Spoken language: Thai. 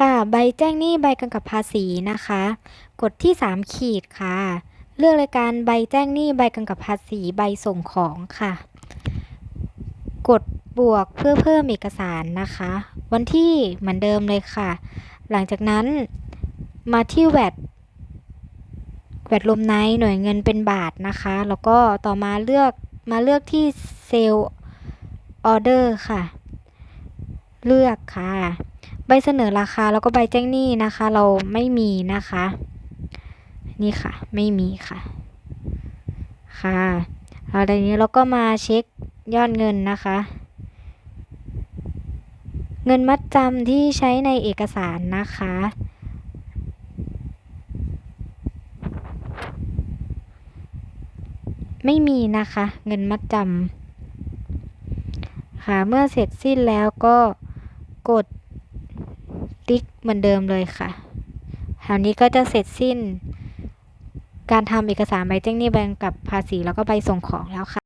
ค่ะ ใบแจ้งหนี้ใบกำกับภาษีนะคะ กดที่ 3 ขีดค่ะ เลือกรายการใบแจ้งหนี้ใบกำกับภาษีใบส่งของค่ะ กดบวกเพื่อเพิ่มเอกสารนะคะ วันที่เหมือนเดิมเลยค่ะ หลังจากนั้นมาที่แวดแวดลมไนหน่วยเงินเป็นบาทนะคะ แล้วก็ต่อมาเลือกมาเลือกที่เซลล์ออเดอร์ค่ะ เลือกค่ะ ใบเสนอราคาแล้วก็ใบแจ้งหนี้นะคะ เราไม่มีนะคะ นี่ค่ะ ไม่มีค่ะ ค่ะเอาทีนี้เราก็มาเช็คยอดเงินนะคะ เงินมัดจำที่ใช้ในเอกสารนะคะไม่มีนะคะ เงินมัดจำค่ะ เมื่อเสร็จสิ้นแล้วก็กด ติ๊กเหมือนเดิมเลยค่ะคราวนี้ก็จะเสร็จสิ้น การทำเอกสารใบแจ้งหนี้ใบงกับภาษีแล้วก็ใบส่งของแล้วค่ะ